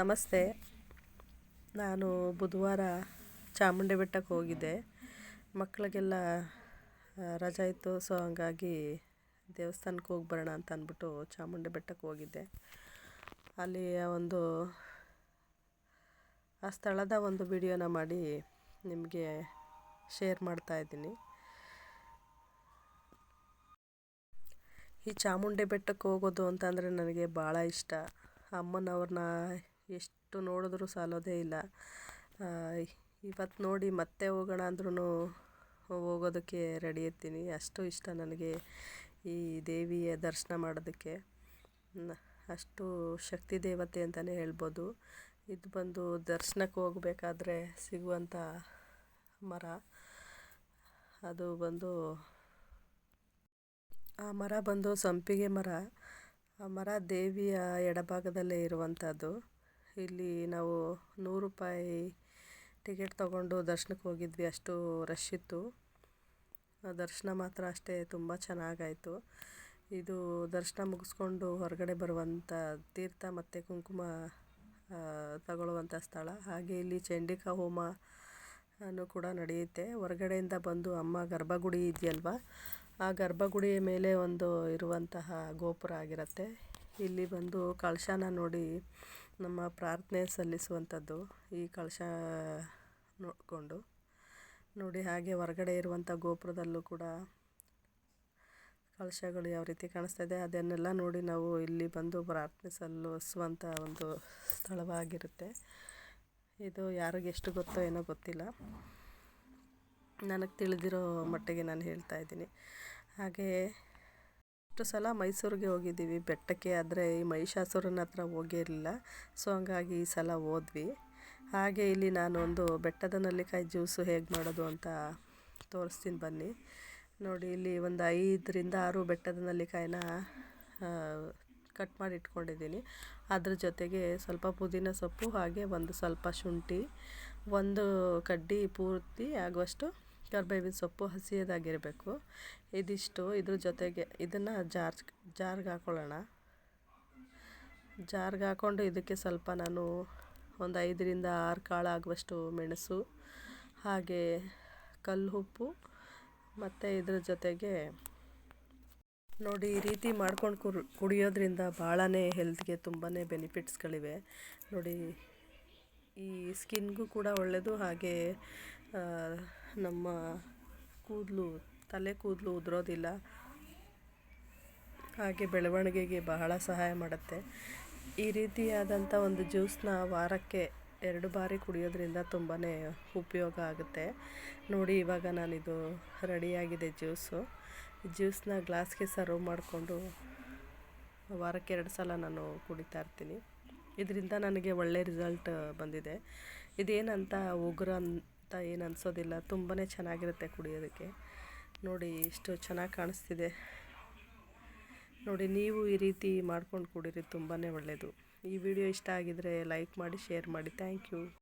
ನಮಸ್ತೆ. ನಾನು ಬುಧವಾರ ಚಾಮುಂಡಿ ಬೆಟ್ಟಕ್ಕೆ ಹೋಗಿದ್ದೆ. ಮಕ್ಕಳಿಗೆಲ್ಲ ರಜೆ ಇತ್ತು, ಸೊ ಹಂಗಾಗಿ ದೇವಸ್ಥಾನಕ್ಕೆ ಹೋಗಿ ಬರೋಣ ಅಂತ ಅಂದ್ಬಿಟ್ಟು ಚಾಮುಂಡಿ ಬೆಟ್ಟಕ್ಕೆ ಹೋಗಿದ್ದೆ. ಅಲ್ಲಿ ಒಂದು, ಆ ಸ್ಥಳದ ಒಂದು ವಿಡಿಯೋನ ಮಾಡಿ ನಿಮಗೆ ಶೇರ್ ಮಾಡ್ತಾಯಿದ್ದೀನಿ ಈ ಚಾಮುಂಡಿ ಬೆಟ್ಟಕ್ಕೆ ಹೋಗೋದು ಅಂತಂದರೆ ನನಗೆ ಭಾಳ ಇಷ್ಟ. ಅಮ್ಮನವ್ರನ್ನ ಎಷ್ಟು ನೋಡಿದ್ರೂ ಸಾಲೋದೇ ಇಲ್ಲ. ಇವತ್ತು ನೋಡಿ ಮತ್ತೆ ಹೋಗೋಣ ಅಂದ್ರೂ ಹೋಗೋದಕ್ಕೆ ರೆಡಿ ಇರ್ತೀನಿ. ಅಷ್ಟು ಇಷ್ಟ ನನಗೆ ಈ ದೇವಿಯ ದರ್ಶನ ಮಾಡೋದಕ್ಕೆ. ಅಷ್ಟು ಶಕ್ತಿ ದೇವತೆ ಅಂತಲೇ ಹೇಳ್ಬೋದು. ಇದು ಬಂದು ದರ್ಶನಕ್ಕೆ ಹೋಗಬೇಕಾದ್ರೆ ಸಿಗುವಂಥ ಮರ. ಅದು ಬಂದು, ಆ ಮರ ಬಂದು ಸಂಪಿಗೆ ಮರ. ಆ ಮರ ದೇವಿಯ ಎಡಭಾಗದಲ್ಲೇ ಇರುವಂಥದ್ದು. ಇಲ್ಲಿ ನಾವು ನೂರು ರೂಪಾಯಿ ಟಿಕೆಟ್ ತಗೊಂಡು ದರ್ಶನಕ್ಕೆ ಹೋಗಿದ್ವಿ. ಅಷ್ಟು ರಶ್ ಇತ್ತು. ದರ್ಶನ ಮಾತ್ರ ಅಷ್ಟೇ ತುಂಬ ಚೆನ್ನಾಗಾಯಿತು. ಇದು ದರ್ಶನ ಮುಗಿಸ್ಕೊಂಡು ಹೊರಗಡೆ ಬರುವಂಥ ತೀರ್ಥ ಮತ್ತು ಕುಂಕುಮ ತಗೊಳ್ಳುವಂಥ ಸ್ಥಳ. ಹಾಗೆ ಇಲ್ಲಿ ಚಂಡಿಕಾ ಹೋಮ, ಅನ್ನು ಕೂಡ ನಡೆಯುತ್ತೆ. ಹೊರಗಡೆಯಿಂದ ಬಂದು ಅಮ್ಮ ಗರ್ಭಗುಡಿ ಇದೆಯಲ್ವ? ಆ ಗರ್ಭಗುಡಿಯ ಮೇಲೆ ಒಂದು ಇರುವಂತಹ ಗೋಪುರ ಆಗಿರುತ್ತೆ. ಇಲ್ಲಿ ಬಂದು ಕಳಶನ ನೋಡಿ ನಮ್ಮ ಪ್ರಾರ್ಥನೆ ಸಲ್ಲಿಸುವಂಥದ್ದು. ಈ ಕಳಶ ನೋಡಿಕೊಂಡು ನೋಡಿ ಹಾಗೆ ಹೊರಗಡೆ ಇರುವಂಥ ಗೋಪುರದಲ್ಲೂ ಕೂಡ ಕಳಶಗಳು ಯಾವ ರೀತಿ ಕಾಣಿಸ್ತಾ ಇದೆ ಅದನ್ನೆಲ್ಲ ನೋಡಿ ನಾವು ಇಲ್ಲಿ ಬಂದು ಪ್ರಾರ್ಥನೆ ಸಲ್ಲಿಸುವಂಥ ಒಂದು ಸ್ಥಳವಾಗಿರುತ್ತೆ. ಇದು ಯಾರಿಗೆ ಎಷ್ಟು ಗೊತ್ತೋ ಏನೋ ಗೊತ್ತಿಲ್ಲ. ನನಗೆ ತಿಳಿದಿರೋ ಮಟ್ಟಿಗೆ ನಾನು ಹೇಳ್ತಾ ಇದ್ದೀನಿ. ಹಾಗೆ ಎಷ್ಟು ಸಲ ಮೈಸೂರಿಗೆ ಹೋಗಿದ್ದೀವಿ. ಬೆಟ್ಟಕ್ಕೆ ಆದರೆ ಈ ಮಹಿಷಾಸುರನ ಹತ್ರ ಹೋಗಿರಲಿಲ್ಲ. ಸೊ ಹಂಗಾಗಿ ಈ ಸಲ ಹೋದ್ವಿ. ಹಾಗೆ ಇಲ್ಲಿ ನಾನು ಒಂದು ಬೆಟ್ಟದ ನಲ್ಲಿಕಾಯಿ ಜ್ಯೂಸು ಹೇಗೆ ಮಾಡೋದು ಅಂತ ತೋರಿಸ್ತೀನಿ ಬನ್ನಿ. ನೋಡಿ, ಇಲ್ಲಿ ಒಂದು ಐದರಿಂದ ಆರು ಬೆಟ್ಟದ ನಲ್ಲಿಕಾಯಿನ ಕಟ್ ಮಾಡಿ ಇಟ್ಕೊಂಡಿದ್ದೀನಿ. ಅದ್ರ ಜೊತೆಗೆ ಸ್ವಲ್ಪ ಪುದೀನ ಸೊಪ್ಪು ಹಾಗೆ ಒಂದು ಸ್ವಲ್ಪ ಶುಂಠಿ, ಒಂದು ಕಡ್ಡಿ ಪೂರ್ತಿ ಆಗುವಷ್ಟು ಕರ್ಬೇವಿನ ಸೊಪ್ಪು ಹಸಿಯದಾಗಿರಬೇಕು. ಇದಿಷ್ಟು. ಇದ್ರ ಜೊತೆಗೆ ಇದನ್ನು ಜಾರ್ಜ್, ಜಾರ್ಗೆ ಹಾಕ್ಕೊಳ್ಳೋಣ ಜಾರ್ಗೆ ಹಾಕ್ಕೊಂಡು ಇದಕ್ಕೆ ಸ್ವಲ್ಪ ನಾನು ಒಂದು ಐದರಿಂದ ಆರು ಕಾಳು ಆಗುವಷ್ಟು ಮೆಣಸು, ಹಾಗೆ ಕಲ್ಲು ಉಪ್ಪು, ಮತ್ತು ಇದ್ರ ಜೊತೆಗೆ ನೋಡಿ ಈ ರೀತಿ ಮಾಡ್ಕೊಂಡು ಕುರ್, ಕುಡಿಯೋದ್ರಿಂದ ಭಾಳನೇ ಹೆಲ್ತ್ಗೆ ತುಂಬಾ ಬೆನಿಫಿಟ್ಸ್ಗಳಿವೆ. ನೋಡಿ ಈ ಸ್ಕಿನ್ಗೂ ಕೂಡ ಒಳ್ಳೆಯದು ಹಾಗೆ ನಮ್ಮ ಕೂದಲು, ತಲೆ ಕೂದಲು ಉದುರೋದಿಲ್ಲ. ಹಾಗೆ ಬೆಳವಣಿಗೆಗೆ ಬಹಳ ಸಹಾಯ ಮಾಡುತ್ತೆ. ಈ ರೀತಿಯಾದಂಥ ಒಂದು ಜ್ಯೂಸನ್ನ ವಾರಕ್ಕೆ ಎರಡು ಬಾರಿ ಕುಡಿಯೋದ್ರಿಂದ ತುಂಬಾ ಉಪಯೋಗ ಆಗುತ್ತೆ. ನೋಡಿ, ಇವಾಗ ನಾನಿದು ರೆಡಿಯಾಗಿದೆ ಜ್ಯೂಸು. ಜ್ಯೂಸನ್ನ ಗ್ಲಾಸ್ಗೆ ಸರ್ವ್ ಮಾಡಿಕೊಂಡು ವಾರಕ್ಕೆ ಎರಡು ಸಲ ನಾನು ಕುಡಿತಾ ಇರ್ತೀನಿ. ಇದರಿಂದ ನನಗೆ ಒಳ್ಳೆ ರಿಸಲ್ಟ್ ಬಂದಿದೆ. ಇದೇನಂತ ಉಗುರ ಅಂತ ಏನು ಅನಿಸೋದಿಲ್ಲ. ತುಂಬಾ ಚೆನ್ನಾಗಿರುತ್ತೆ ಕುಡಿಯೋದಕ್ಕೆ. ನೋಡಿ, ಇಷ್ಟು ಚೆನ್ನಾಗಿ ಕಾಣಿಸ್ತಿದೆ. ನೋಡಿ, ನೀವು ಈ ರೀತಿ ಮಾಡ್ಕೊಂಡು ಕುಡೀರಿ ತುಂಬಾ ಒಳ್ಳೆಯದು ಈ ವಿಡಿಯೋ ಇಷ್ಟ ಆಗಿದ್ದರೆ ಲೈಕ್ ಮಾಡಿ, ಶೇರ್ ಮಾಡಿ. Thank you.